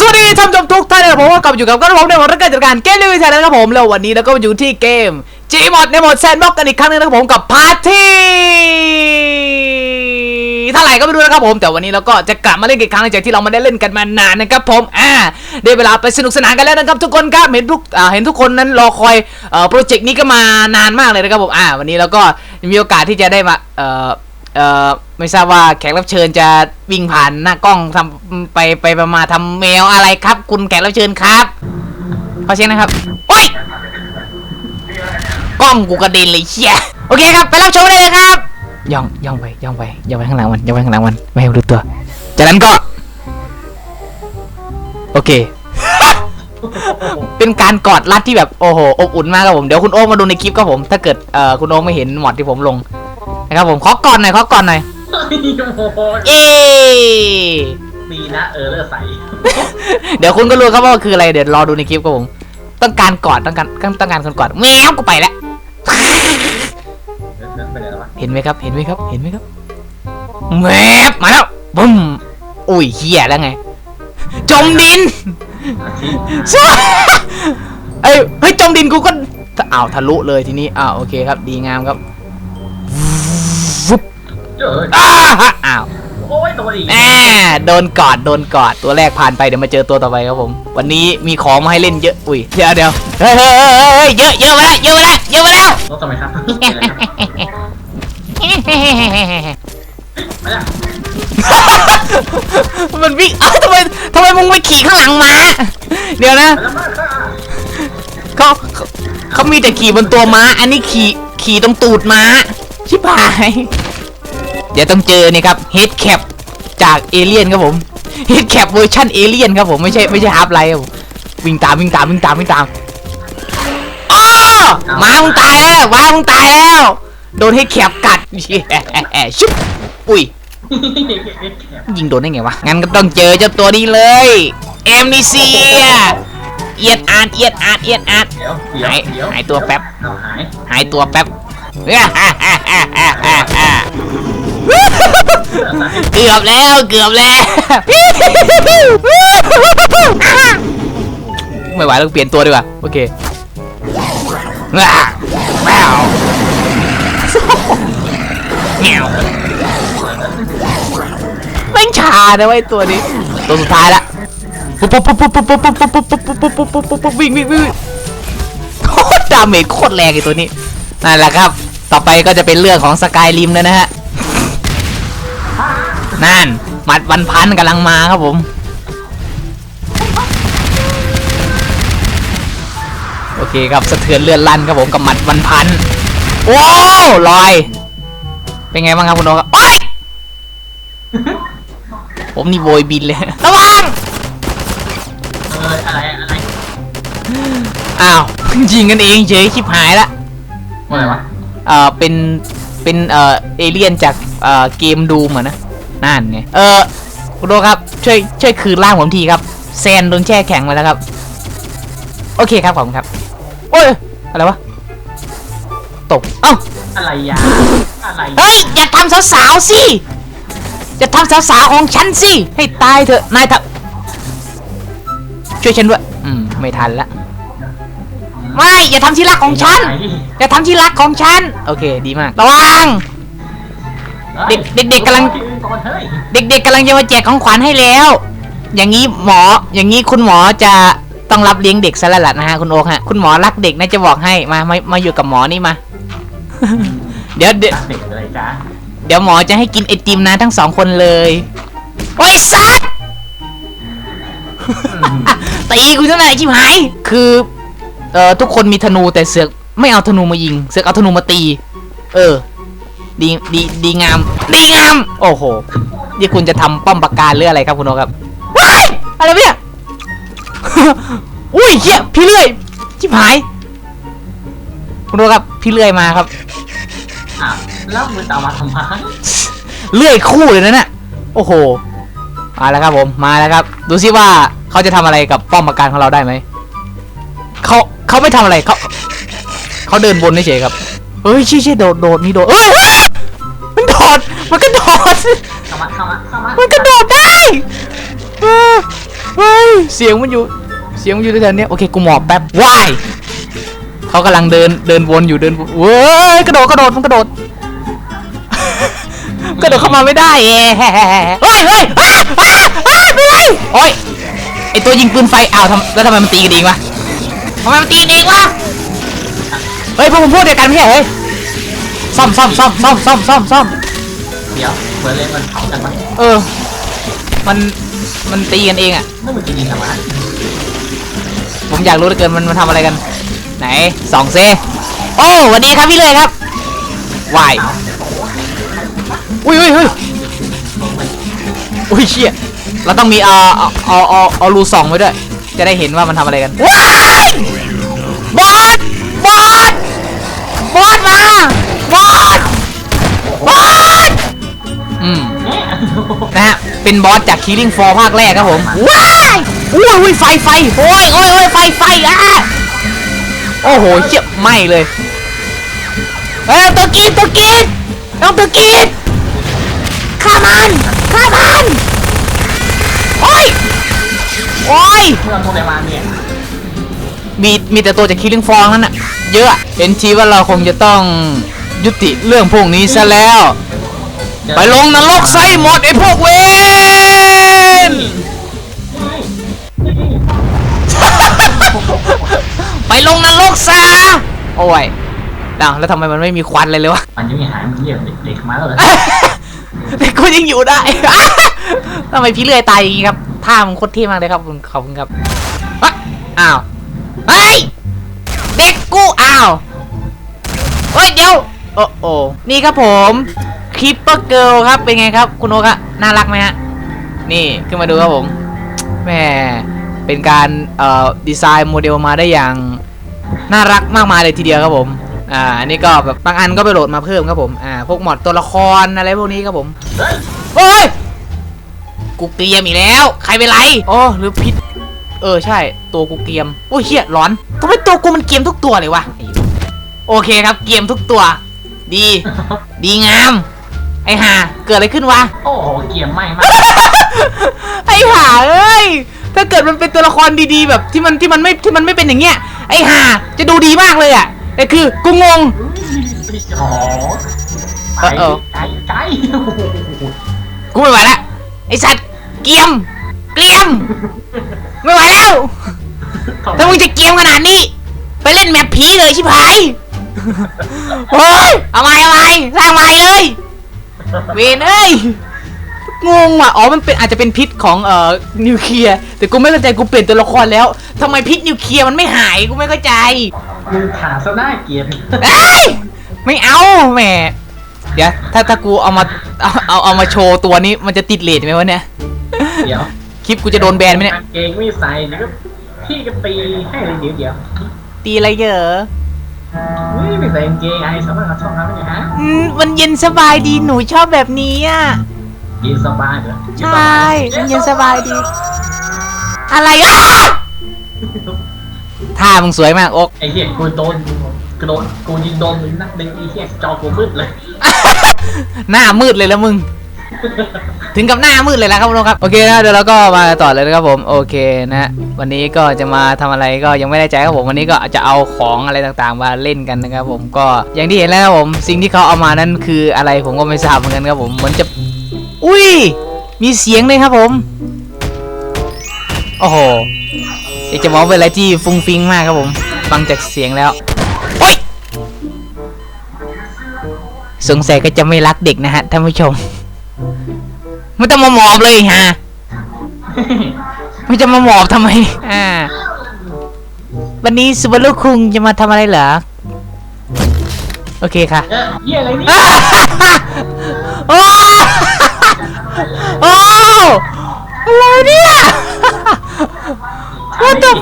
สวัสดีท่านผู้ชมทุกท่านนะครับผมกลับมาอยู่กับกระผมในวันรักการจัดการเกมรีวิวไทยนะครับผมแล้ววันนี้เราก็มาอยู่ที่เกม Gmod ในโหมดแซนบ็อกกันอีกครั้งหนึงนะครับผมกับพาร์ตี้เท่าไหร่ก็ไม่รู้นะครับผม แต่วันนี้เราก็จะกลับมาเล่นอีกครั้งหลังจากที่เราไม่ได้เล่นกันมานานนะครับผมอ่าได้เวลาไปสนุกสนานกันแล้วนะครับทุกคนครับเห็นทุกอ่าเห็นทุกคนนั้นรอคอยเอ่อโปรเจกต์นี้ก็มานานมากเลยนะครับผมอ่าวันนี้เราก็มีโอกาสที่จะได้มาเอ่อ เอ่อไม่ทราบว่าแขกรับเชิญจะวิ่งผ่านหน้ากล้องทำไปไปประมาทำแมวอะไรครับ คุณแขกรับเชิญครับขอเช็คนะครับโอ้ยกล้องกูกระเด็นเลยเชี่ยโอเคครับไปรับชมได้เลยครับย่องย่องไปย่องไปย่องไปข้างหลังมันย่องไปข้างหลังมันไม่ให้มันรู้ตัว จากนั้นก็ โอเค เป็นการกอดรัดที่แบบโอ้โหอบอุ่นมากครับผมเดี๋ยวคุณโอ๊คมาดูในคลิปครับผม ถ้าเกิดเอ่อคุณโอ๊คไม่เห็นหมอดที่ผมลง นะครับผมขอกอดหน่อยขอกอดหน่อยโอ้โหเอดีนะเออเลือดใสเดี๋ยวคุณก็รู้ครับว่าคืออะไรเดี๋ยวรอดูในคลิปครับผมต้องการกอดต้องการต้องการคนกอดแมวกูไปแล้วเลือดไปไหนแล้ววะเห็นไหมครับเห็นไหมครับเห็นไหมครับแมบมาแล้วบุ้มอุ้ยเฮียแล้วไง จมดินอาชีพซ่าเอ้ยเฮ้ยจมดินกูก็อ้าวทะลุเลยทีนี้อ้าวโอเคครับดีงามครับ วุบเจออ้าฮะอ้าวโอ้ยตัวอีกแหมโดนกอดโดนกอดตัวแรกผ่านไปเดี๋ยวมาเจอตัวต่อไปครับผม วันนี้มีของมาให้เล่นเยอะอุ้ยเดี๋ยวเดี๋ยวเฮ้ยเฮ้ยเฮ้ยเฮ้ยเยอะเยอะมาแล้วเยอะมาแล้วเยอะมาแล้ว รถทำไมครับเป็นไรครับไม่ได้มันวิ่งเอ้าทำไมทำไมมึงไปขี่ข้างหลังม้าเดี๋ยวนะไปแล้วมาค่ะเขาเขาเขามีแต่ขี่บนตัวม้า อันนี้ขี่ขี่ตรงตูดม้า ชิบหาย เดี๋ยวต้องเจอนี่ครับเฮดแคปจากเอเลี่ยนครับผมเฮดแคปเวอร์ชันเอเลี่ยนครับผมไม่ใช่ไม่ใช่ฮาร์ปไลท์ครับผมวิ่งตามวิ่งตามวิ่งตามวิ่งตามอ้อม้ามึงตายแล้วม้ามึงตายแล้ว โดนเฮดแคปกัดชุบอุ้ยยิงโดนได้ไงวะ งั้นก็ต้องเจอเจ้าตัวนี้เลยเอมนิเซีย เอียดอาดเอียดอาดเอียดอาดเดี๋ยวเดี๋ยวหายเดี๋ยวหายตัวแป๊บเอาหายหายตัวแป๊บ เกือบแล้วเกือบแล้ว ไม่ไหวต้องเปลี่ยนตัวดีกว่า โอเคว้าวว้าวแงวม่งชานะเว้ตัวนี้ ตัวสุดท้ายละปุ๊บปุ๊บปุ๊บปุ๊บปุ๊บปุ๊บปุ๊บปุ๊บปุ๊บปุ๊บปุ๊บปุ๊บปุ๊บปุ๊บวิ่งวิ่งวิ่งโคตรดาเมจโคตรแรงไอ้ตัวนี้นั่นแหละครับ ต่อไปก็จะเป็นเรื่องของสกายริมแล้วนะฮะ นั่นหมัดวันพันกำลังมาครับผม โอเคครับสะเทือนเลื่อนลั่นครับผมกับหมัดวันพันโอ้ลอย เป็นไงบ้างครับคุณโอครับโอ๊ยผมนี่โวยบินเลย ระวังเอออะไรอะไรอ้าวยิงกันเองเฉยชิบหายละอะไรวะเอ่อเป็นเป็นเอ่อเอเลี่ยนจากเอ่อเกมดูมอะนะนั่นไงเออคุณโดครับช่วยช่วยคืนร่างผมทีครับแซนโดนแช่แข็งมาแล้วครับ โอเคครับขอบคุณครับโอ้ยอะไรวะตกเอ้าอะไรยาอะไรเฮ้ยอย่าทำสาวๆสิอย่าทำสาวๆของฉันสิให้ตายเถอะนายทำช่วยฉันด้วยอืมไม่ทันละ ไม่อย่าทำที่รักของฉันอย่าทำที่รักของฉันโอเคดีมากระวัง เด็กเด็กๆกำลังเฮ้ยเด็กๆกำลังจะมาแจกของขวัญให้แล้ว อย่างนี้หมออย่างนี้คุณหมอจะต้องรับเลี้ยงเด็กซะแล้วล่ะนะฮะคุณโอ๊คฮะคุณหมอรักเด็กนะจะบอกให้มามามาอยู่กับหมอนี่มา เดี๋ยวเดี๋ยวเด็กอะไรจ้าเดี๋ยวหมอจะให้กินไอติมนะทั้งสองคนเลยโอ้ยสัตว์ตีกูทั้งไหนชิบหาย คือ เอ่อทุกคนมีธนูแต่เสือกไม่เอาธนูมายิง เสือกเอาธนูมาตี เออ ดีดีดีงาม ดีงาม โอ้โหนี่คุณจะทำป้อมปราการหรืออะไรครับคุณโอครับว้ายอะไรวะเนี่ยอุ้ยเฮียพี่เลื่อยชิบหาย คุณโอครับพี่เลื่อยมาครับอะแล้วมือตามมาทำไมเลื่อยคู่เลยนะเนี่ยโอ้โหมาแล้วครับผมมาแล้วครับ ดูซิว่าเขาจะทำอะไรกับป้อมปราการของเราได้ไหมเขา เขาไม่ทำอะไรเขาเขาเดินบนเฉยๆครับเฮ้ยชี้ชี้โดดโดดนี่โดดเอ้ยเฮ้ยมันโดดมันก็โดดเข้ามาเข้ามาเข้ามามันก็โดดได้เออเฮ้ยเสียงมันอยู่ เสียงมันอยู่แถวๆเนี้ยโอเคกูหมอบแป๊บว้ายเขากำลังเดินเดินวนอยู่เดินวนเว้ยกระโดดกระโดดมันกระโดด กระโดดเข้ามาไม่ได้เอ้เฮ้ยเฮ้ยอ้าอ้าอ้าไปเลยโอ้ยไอตัวยิงปืนไฟอ้าวทำแล้วทำไมมันตีกันเองวะ ทำไมมันตีกันเองวะเฮ้ยพวกผมพูดเดียวกันไม่ใช่เหรอเฮ้ยซ่อมซ่อมซ่อมซ่อมซ่อมซ่อมซ่อมเดี๋ยวเบอร์เล่นมันเผากันปะเออ มันมันตีกันเองอะนั่นมันจะยิงทำไมผมอยากรู้เหลือเกินมันมันทำอะไรกัน ไหนสองเซโอ้สวัสดีครับพี่เลยครับวายเอาอุ้ยอุ้ยอุ้ยอุ้ยเชี่ยเราต้องมีเอาเอาเอาเอาเอารูส่องไว้ด้วย จะได้เห็นว่ามันทำอะไรกันว้ายบอส บอส บอสมา บอส บอส อืมเนี่ยนะฮะ เป็นบอสจาก Killing Floor ภาคแรกครับผม ว้ายอุ้ยอุ้ยไฟไฟโอ้ยโอ้ยโอ้ยไฟไฟอะโอ้โหเชี่ยไหม้เลย เอ้ยตัวกินตัวกินน้องตัวกินฆ่ามันฆ่ามันโอ้ย โอ้ยเมื่อโทรไปมาเนี่ยมีมีแต่ตัวจาก Killing Floor นั่นน่ะเยอะอะเห็นทีว่าเราคงจะต้องยุติเรื่องพวกนี้ซะแล้ว ไปลงนรกไส้หมดไอ้พวกเวนไปลงนรกซะโอ้ยดาวแล้วทำไมมันไม่มีควันเลยเลยวะมันยังไม่หายมันเรียกเด็กๆมาแล้วเหรอแต่กูยังอยู่ได้ทำไมพี่เลื่อยตายอย่างงี้ครับ ท่ามันโคตรเท่มากเลยครับขอบคุณขอบคุณครับอ้าวเฮ้ยเด็กกูอ้าวเฮ้ยเดี๋ยวโอ้โอ้นี่ครับผมคลิปเปอร์เกิลครับเป็นไงครับ คุณโอ๊คะน่ารักไหมฮะนี่ขึ้นมาดูครับผมแหม่เป็นการเอ่อดีไซน์โมเดลมาได้อย่างน่ารักมากมายเลยทีเดียวครับผมอ่าอันนี้ก็แบบบางอันก็ไปโหลดมาเพิ่มครับผมอ่าพวกหมอดตัวละครอะไรพวกนี้ครับผมเฮ้ยโอ้ย กูเกรียมอีกแล้ว ใครเป็นไรอ๋อหรือพิษเออใช่ ตัวกูเกรียมโอ้ยเฮียร้อนทำไมตัวกูมันเกรียมทุกตัวเลยวะโอเคครับเกรียมทุกตัว ดี ดีงาม ไอ้ห่าเกิดอะไรขึ้นวะโอ้โหเกียร์ไหม้มากไอ้ห่าเอ้ยถ้าเกิดมันเป็นตัวละครดีๆ แบบที่มันที่มันไม่ที่มันไม่เป็นอย่างเงี้ยไอ้ห่าจะดูดีมากเลยอะแต่คือกูงงอ๋อไปเออไกลไกลโอ้โหกูไม่ไหวละไอสัตว์ เกรียม เกรียม ไม่ไหวแล้ว ถ้ามึงจะเกรียมขนาดนี้ ไปเล่นแมปผีเลยชิบหายโอ้ยเอาใหม่เอาใหม่สร้างใหม่เลย เวนเอ้ย งงว่ะ อ๋อ มันเป็นอาจจะเป็นพิษของเอ่อนิวเคลียร์ แต่กูไม่เข้าใจกูเปลี่ยนตัวละครแล้วทำไมพิษนิวเคลียร์มันไม่หาย กูไม่เข้าใจมึงขาซะหน้าเกียร์เอ้ย ไม่เอาแหม เดี๋ยว ถ้าถ้ากูเอามาเอาเอาเอามาโชว์ตัวนี้มันจะติดเลทไหมวะเนี่ย เดี๋ยวคลิปกูจะโดนแบนไหมเนี่ย กางเกงไม่ใส่เดี๋ยวก็พี่ก็ตีให้เลยเดี๋ยวเดี๋ยวตีอะไรเยอะนี่ไม่ใส่กางเกงไอ้สำหรับชอบทำไม่ใช่ฮะอืมมันเย็นสบายดีหนูชอบแบบนี้อะ เย็นสบายเหรอใช่มันเย็นสบายดี อะไรอะท่ามึงสวยมากโอ๊กไอ้เหี้ยกูโดนกูโดนกูยิงโดนมึงนัดหนึ่งไอ้เหี้ยจอกูมืดเลย หน้ามืดเลยแล้วมึง ถึงกับหน้ามืดเลยนะครับทุกครับโอเคนะเดี๋ยวเราก็มาต่อเลยนะครับผมโอเคนะวันนี้ก็จะมาทำอะไรก็ยังไม่ได้ใจครับผมวันนี้ก็จะเอาของอะไรต่างๆ มาเล่นกันนะครับผมก็อย่างที่เห็นแล้วครับผมสิ่งที่เขาเอามานั้นคืออะไรผมก็ไม่ทราบเหมือนกันครับผมเหมือนจะอุ้ยมีเสียงเลยครับผมโอ้โหอยากจะบอกว่าเป็นอะไรที่ฟุ้งฟิ้งมากครับผมฟังจากเสียงแล้วโอ้ยสงสัยก็จะไม่รักเด็กนะฮะท่านผู้ชม ไม่ต้องมาหมอบเลยฮะไม่จะมาหมอบทำไม อ่า วันนี้สุบารุคุงจะมาทำอะไรเหรอ โอเคค่ะเออเหี้ยอะไรเนี่ยโอ้โอ้อะไรเนี่ย What the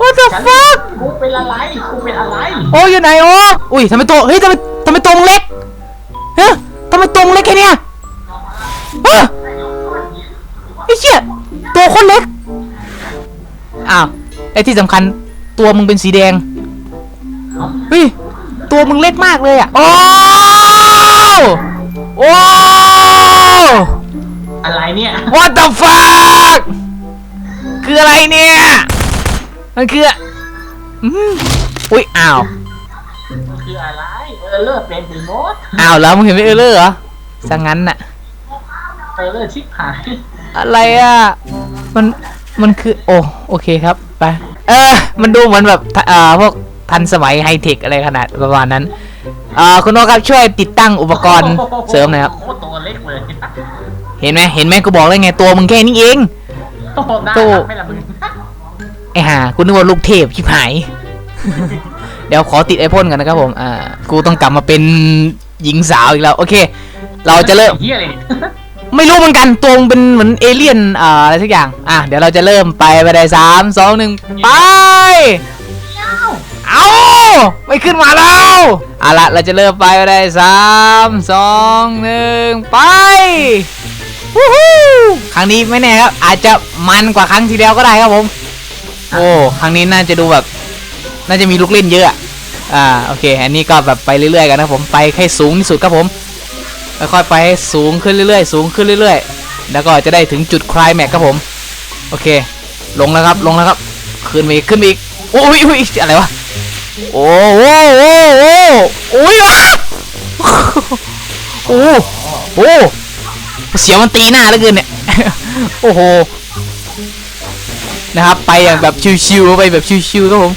What the ฉัน fuck กูเป็นอะไรกูเป็นอะไรโอ้อยู่ไหนโอ้อุ้ยทำไมตัวเฮ้ยทำไมทำไมตรงเล็กฮะทำไมตรงเล็กแค่เนี้ย ฮะไอ้เชี่ยตัวคนเล็ก อ้าว ไอ้ที่สำคัญตัวมึงเป็นสีแดงเอ้าเฮ้ยตัวมึงเล็กมากเลยอะ โอ้โอ้อะไรเนี่ย What the fuck คืออะไรเนี่ย มันคืออืมอุ้ย อ้าว คืออะไร เออเลิกเป็นรีโมทอ้าวแล้วมึงเห็นไม่เออเลอร์เหรอสังงั้นน่ะ เออเลิกชิบหายอะไรอะ มัน มันคือ โอ้ โอเคครับ ไป เออ มันดูเหมือนแบบเอ่อพวกทันสมัยไฮเทคอะไรขนาดประมาณนั้นเอ่อคุณโอครับช่วยติดตั้งอุปกรณ์เสริมหน่อยครับ โคตรตัวเล็กเลยเห็นไหมเห็นไหมกูบอกแล้วไงตัวมึงแค่นี้เองโอ้โหน่าตู้รักไหม่ละมึงไอ้ห่ากูนึกว่าลูกเทพชิบหาย เดี๋ยวขอติดไอพ่นกันนะครับผม อ่า กูต้องกลับมาเป็นหญิงสาวอีกแล้ว โอเค เราจะเริ่มเฮียอะไรเนี่ย ไม่รู้เหมือนกันตัวมึงเป็นเหมือนเอเลี่ยนอ่าอะไรสักอย่าง อะเดี๋ยวเราจะเริ่มไปไปได้สามสองหนึ่งไป เอาไม่ขึ้นมาแล้วเอาละเราจะเริ่มไปไปได้สามสองหนึ่งไปวู้ฮู้ครั้งนี้ไม่แน่ครับ อาจจะมันกว่าครั้งที่แล้วก็ได้ครับผม โอ้ครั้งนี้น่าจะดูแบบ น่าจะมีลูกเล่นเยอะอะอ่าโอเค อันนี้ก็แบบไปเรื่อยๆกันนะครับผมไปให้สูงที่สุดครับผม ค่อยๆไปให้สูงขึ้นเรื่อยๆ สูงขึ้นเรื่อยๆ แล้วก็จะได้ถึงจุดคลายแม็กครับผม โอเค ลงแล้วครับ ลงแล้วครับ ขึ้นไปอีก ขึ้นไปอีก โอ้ยโอ้ยอะไรวะ โอ้โหโอ้โหโอ้ยวะโอ้โหเสียมันตีหน้าเลือเกินเนี่ย โอ้โห นะครับ ไปอย่างแบบชิวๆ ไปแบบชิวๆครับผม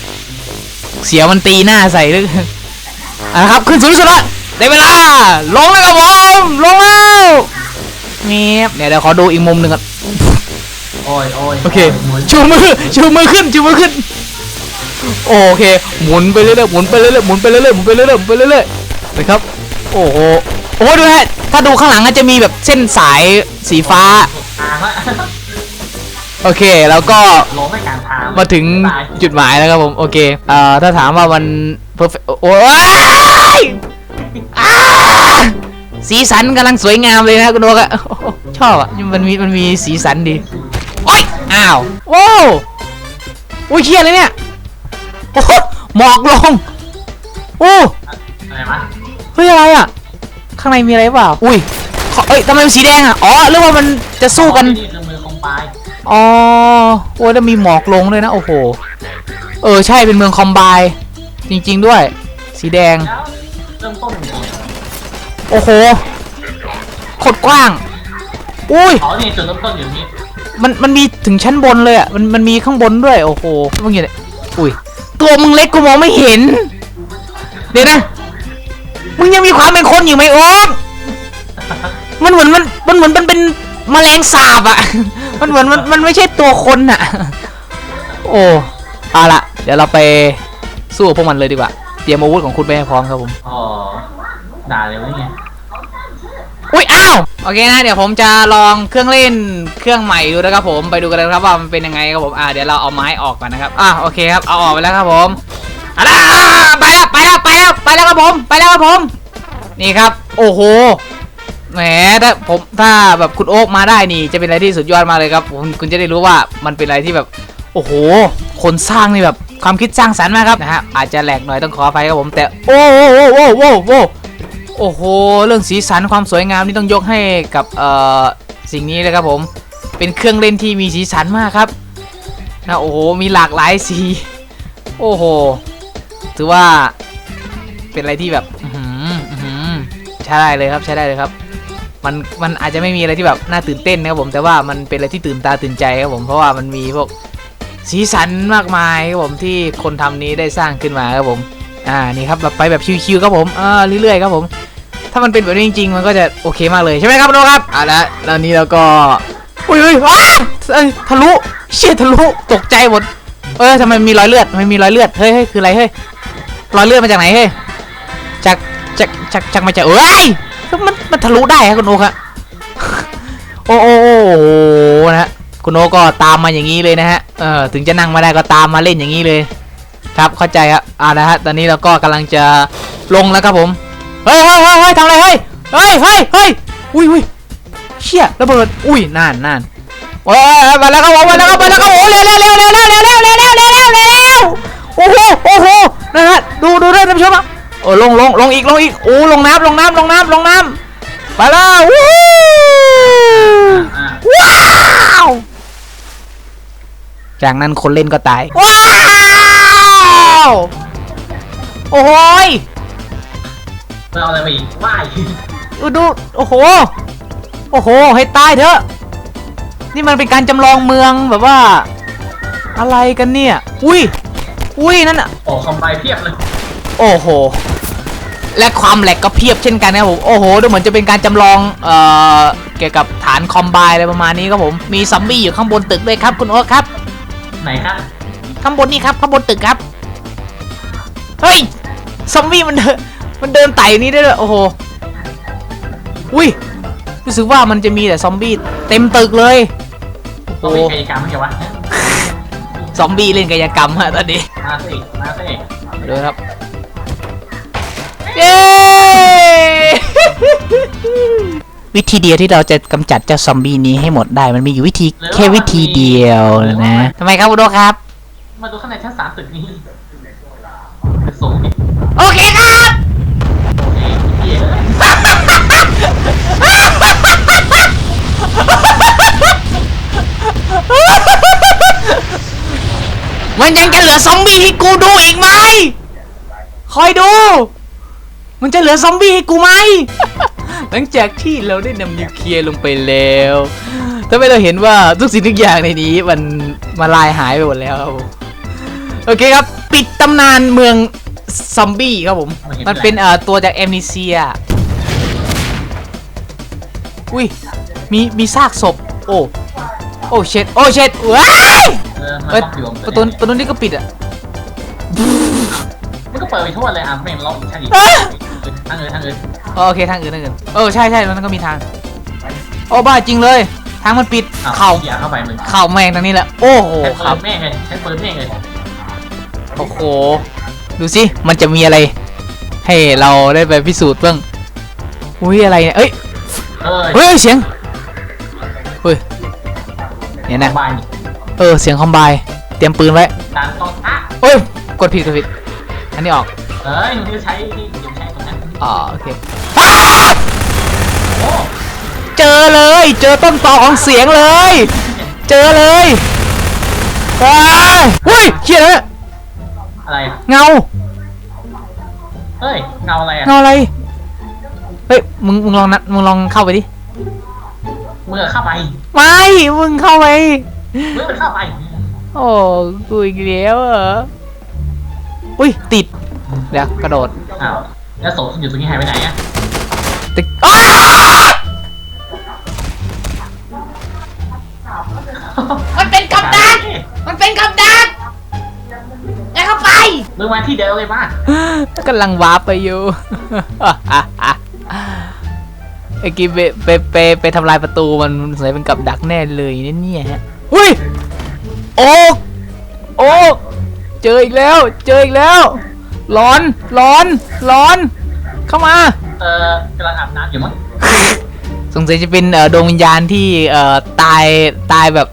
เสียมันตีหน้าใส่เลยอะนะครับ ขึ้นสูงสุดละ ได้เวลา ลงแล้วครับผมลงแล้วเงียบเดี๋ยวเดี๋ยวขอดูอีกมุมหนึ่งก่อนโอ้ยโอ้ยโอเคหมุนชูมือชูมือขึ้นชูมือขึ้นโอเคหมุนไปเรื่อยๆหมุนไปเรื่อยๆหมุนไปเรื่อยๆหมุนไปเรื่อยๆหมุนไปเรื่อยๆนะครับโอ้โหโอ้โหดูฮะถ้าดูข้างหลังก็จะมีแบบเส้นสายสีฟ้าทางละโอเคแล้วก็ลงไม่กลางทางมาถึงตายจุดหมายแล้วครับผมโอเคเอ่อถ้าถามว่ามัน perfect โอ้ยอ้า สีสันกำลังสวยงามเลยนะคุณโอ๊กอะโอ้โหชอบอะมันมีมันมีสีสันดีโอ้ยอ้าวว้าวโอ้ยเชี่ยเลยเนี่ยโอ้โหหมอกลงโอ้อะไรวะเฮ้ยอะไรอะ ข้างในมีอะไรเปล่าอุ้ยขอเอ้ยทำไมมันสีแดงอะอ๋อหรือว่ามันจะสู้กันนี่คือมือคอมปลายอ๋อโอ้ยแล้วมีหมอกลงด้วยนะโอ้โหเออใช่เป็นเมืองคอมไบน์จริง ๆ ด้วย สีแดงแล้ว เริ่มต้นยังไงโอ้โหโคตรกว้าง อุ้ย อ๋อนี่จุดเริ่มต้นอยู่นี่มันมันมีถึงชั้นบนเลยอะ มันมันมีข้างบนด้วย โอ้โหมึงเห็นอุ้ย ตัวมึงเล็กกูมองไม่เห็น เดี๋ยวนะ มึงยังมีความเป็นคนอยู่ไหมโอ๊คมันเหมือนมันมันเหมือนมันเป็นแมลงสาบอะ มันเหมือนมันมันไม่ใช่ตัวคนอะ โอ้เอาละเดี๋ยวเราไปสู้กับพวกมันเลยดีกว่า เตรียมอาวุธของคุณไปให้พร้อมครับผม อ๋อ ด่าเลยวะเนี่ย อุ้ยอ้าวโอเคนะเดี๋ยวผมจะลองเครื่องเล่นเครื่องใหม่ดูนะครับผมไปดูกันเลยครับว่ามันเป็นยังไงครับผมอ่าเดี๋ยวเราเอาไม้ออกก่อนนะครับอ่าโอเคครับเอาออกไปแล้วครับผมอะไปแล้วไปแล้วไปแล้วไปแล้วครับผมไปแล้วครับผม นี่ครับ โอ้โหแหมถ้าผมถ้าแบบคุณโอ๊กมาได้นี่จะเป็นอะไรที่สุดยอดมากเลยครับผมคุณจะได้รู้ว่ามันเป็นอะไรที่แบบ โอ้โห คนสร้างนี่แบบ ความคิดสร้างสรรค์มากครับนะฮะอาจจะแหลกหน่อยต้องขออภัยครับผมแต่โอ้โหโอ้โหโอ้โหโอ้โหโอ้โหเรื่องสีสันความสวยงามนี่ต้องยกให้กับเอ่อสิ่งนี้เลยครับผม เป็นเครื่องเล่นที่มีสีสันมากครับนะโอ้โหมีหลากหลายสีโอ้โหถือว่าเป็นอะไรที่แบบอื้อหืออื้อหือใช้ได้เลยครับใช้ได้เลยครับมันมันอาจจะไม่มีอะไรที่แบบน่าตื่นเต้นนะครับผมแต่ว่ามันเป็นอะไรที่ตื่นตาตื่นใจครับผมเพราะว่ามันมีพวก สีสันมากมายครับผมที่คนทำนี้ได้สร้างขึ้นมาครับผม อ่านี่ครับแบบไปแบบชิวๆครับผมอ่าเรื่อยๆครับผม ถ้ามันเป็นแบบนี้จริงๆ มันก็จะโอเคมากเลยใช่ไหมครับน้องครับอ่าแล้วแล้วนี้เราก็อุ้ยอุ้ยว้าเอ้ยทะลุเชี่ยทะลุตกใจหมดเอ้ยทำไมมีรอยเลือดทำไมมีรอยเลือดเฮ้ยเฮ้ยคืออะไรเฮ้ยรอยเลือดมาจากไหนเฮ้ยจากจากจากจากมาจากเอ้ยมันมันทะลุได้ครับคุณโอ๊คฮะโอ้โอ้โอ้โอ้โหนะฮะ คุณโอ๊คก็ตามมาอย่างนี้เลยนะฮะเออถึงจะนั่งมาได้ก็ตามมาเล่นอย่างนี้เลย ครับเข้าใจครับอ่านะฮะตอนนี้เราก็กำลังจะลงแล้วครับผมเฮ้ยเฮ้ยเฮ้ยเฮ้ยทำอะไรเฮ้ยเฮ้ยเฮ้ยเฮ้ยอุ้ยอุ้ยเชี่ยระเบิดอุ้ยนั่นนั่นโอ้ยมาแล้วครับผมมาแล้วครับมาแล้วครับโอ้เร็วเร็วเร็วเร็วเร็วเร็วเร็วเร็วเร็วเร็วเร็วเร็วเร็วโอ้โหโอ้โหนะฮะดูดูด้วยท่านผู้ชมอะโอ้ลงลงลงอีกลงอีกโอ้ลงน้ำลงน้ำลงน้ำลงน้ำไปแล้ววู้อ่าว้าว จากนั้นคนเล่นก็ตาย ว้าว โอ้โหยมันเอาอะไรไปอีกว่ายดูดู โอ้โห โอ้โห ให้ตายเถอะ นี่มันเป็นการจำลองเมืองแบบว่า อะไรกันเนี่ย อุ้ย อุ้ยนั่นอะโอ้คอมไบเพียบเลย โอ้โห และความแหลกก็เพียบเช่นกันนะครับผม โอ้โห ดูเหมือนจะเป็นการจำลอง เอ่อ เกี่ยวกับฐานคอมไบอะไรประมาณนี้ครับผม มีซอมบี้อยู่ข้างบนตึกด้วยครับคุณโอ๊ตครับ ไหนครับ ข้างบนนี่ครับข้างบนตึกครับ เฮ้ย ซอมบี้มันเดินมันเดินไต่นี้ได้ด้วยโอ้โห อุ้ย รู้สึกว่ามันจะมีแต่ซอมบี้เต็มตึกเลยต้องโอ้มีโหกายกรรมไหมวะซอมบี้เล่นกายกรรมฮะตอนนี้ มาสิมาสิมาดูครับ เย้ วิธีเดียวที่เราจะกำจัดเจ้าซอมบี้นี้ให้หมดได้มันมีอยู่วิธีแค่วิธีเดียวนะทำไมครับคุณโดครับ มาดูข้างในชั้นสามตึกนี้สูงดิโอเคครับโอเคเหี้ยมันยังจะเหลือซอมบี้ให้กูดูอีกไหม คอยดู มันจะเหลือซอมบี้ให้กูไหม หลังจากที่เราได้นำนิวเคลียร์ลงไปแล้วทำให้เราเห็นว่าทุกสิ่งทุกอย่างในนี้มันมาลายหายไปหมดแล้วครับผมโอเคครับ ปิดตำนานเมืองซอมบี้ครับผม มันเป็นเอ่อตัวจากแอมนิเซีย อุ้ย มีมีซากศพ โอ้ โอ้เช็ด โอ้เช็ดว้ายเออมันเอ้ยต้องอยู่ประตูประตูนี่ก็ปิดอะมันก็เปิดไปทั่วเลยอะไม่ล็อกใช่ดิเอ้ยทางเอินทางเอิ นอ๋อโอเคทางอื่นทางอื่นเออใช่ใช่มันก็มีทาง โอ้บ้าจริงเลย ทางมันปิดอ้าวเข่าอย่าเข้าไปมึงเข่าแมงทางนี้แหละโอ้โหใช้คปืรับนแม่งเลยใช้ปืนแม่งเลยโอ้โหดูสิมันจะมีอะไร ให้เราได้ไปพิสูจน์บ้างอุ้ยอะไรเนี่ยเอ้ยเออเฮ้ยเสียงเฮ้ยเนี่ยนะบายเออ เสียงคอมไบน์เตรียมปืนไว้ตามต้องอะเฮ้ย กดผิดกดผิด อันนี้ออก เอ้ยมึงจะใช้นี่เดี๋ยวใช้ตรงนั้น อ๋อโอเคอ้าโอ้เจอเลย เจอต้นตอของเสียงเลย เจอเลยว้ายเฮ้ยเขียนแล้วอะไรอะเงา เฮ้ยเงาอะไรอะเงาอะไร เฮ้ย มึง มึงลองนัดมึงลองเข้าไปดิ มือเข้าไปไม่ มึงเข้าไป มือมันเข้าไปโอ้กูอีกแล้วเหรอ อุ้ย ติด เดี๋ยวกระโดดอ้าว แล้วโสที่อยู่ตรงนี้หายไปไหนอะติดอ้ามันเป็นกับดัก มันเป็นกับดักอย่าเข้าไป มึงมาที่เดียวเลยมากำลังวาร์ปไปอยู่ ไอ้กี้ไปไปไปไปทำลายประตูมันสงสัยเป็นกับดักแน่เลยเนี่ยเนี่ยฮะอุ้ย โอ้โอ้เจออีกแล้ว เจออีกแล้ว ร้อนร้อนร้อน เข้ามา เออกำลังอาบน้ำอยู่มั้งสงสัยจะเป็นเอ่อดวงวิญญาณที่เอ่อตายตายแบบ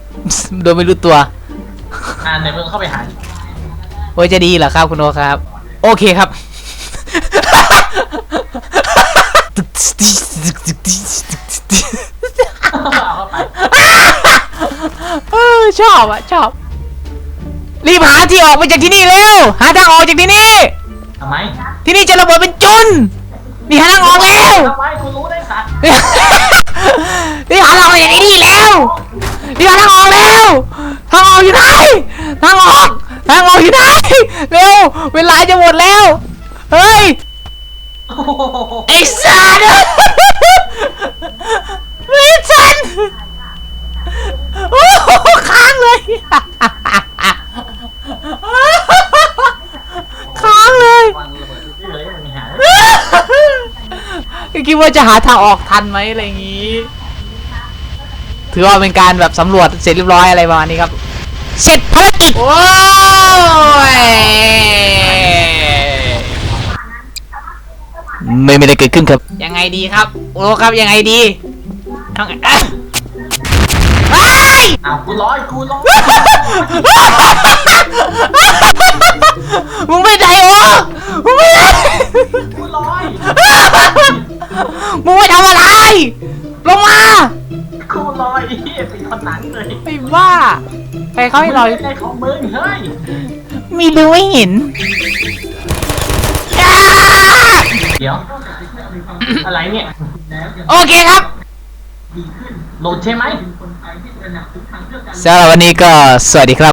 โดยไม่รู้ตัว อ่าในมึงเข้าไปหาโอ้ยจะดีเหรอครับคุณโอครับ โอเคครับ เอาเข้าไปเออชอบอะชอบ รีบหาที่ออกไปจากที่นี่เร็วหาทางออกจากที่นี่ ทำไมที่นี่จะระเบิดเป็นจุนนี่หาทางออกแล้วทำไมกูรู้ได้สัตว์นี่หาทางออกจากที่นี่แล้วนี่หาทางออกแล้วทางออกอยู่ไหนทางออกทางออกอยู่ไหนเร็วเวลาจะหมดแล้วเฮ้ยโอ้โหไอ้สัตว์ไม่ทันโอ้โหค้างเลยค้างเล ย วางระเบิดที่เลยมันมีหาก็คิดว่าจะหาทางออกทันไหมอะไรอย่างนี้ ถือว่าเป็นการแบบสำรวจเสร็จเรียบร้อยอะไรประมาณนี้ครับ เสร็จภารกิจ โอ้ย ไม่ไม่ได้เกิดขึ้นครับ ยังไงดีครับ โอ้ครับยังไงดีทำไงอะ เฮ้ยอ้าวกูร้อยกูร้อยมึงไม่ได้วะมึงไม่ได้กูร้อยมึงไม่ทำอะไร ลงมากูร้อยเฮียเป็นคนหนังเลยไอ้บ้าใครใครเขาให้ลอยอะไรของมึงเฮ้ยมีดูไม่เห็น เดี๋ยวอะไรเนี่ย โอเคครับ โหลดใช่ไหม สำหรับวันนี้ก็สวัสดีครับ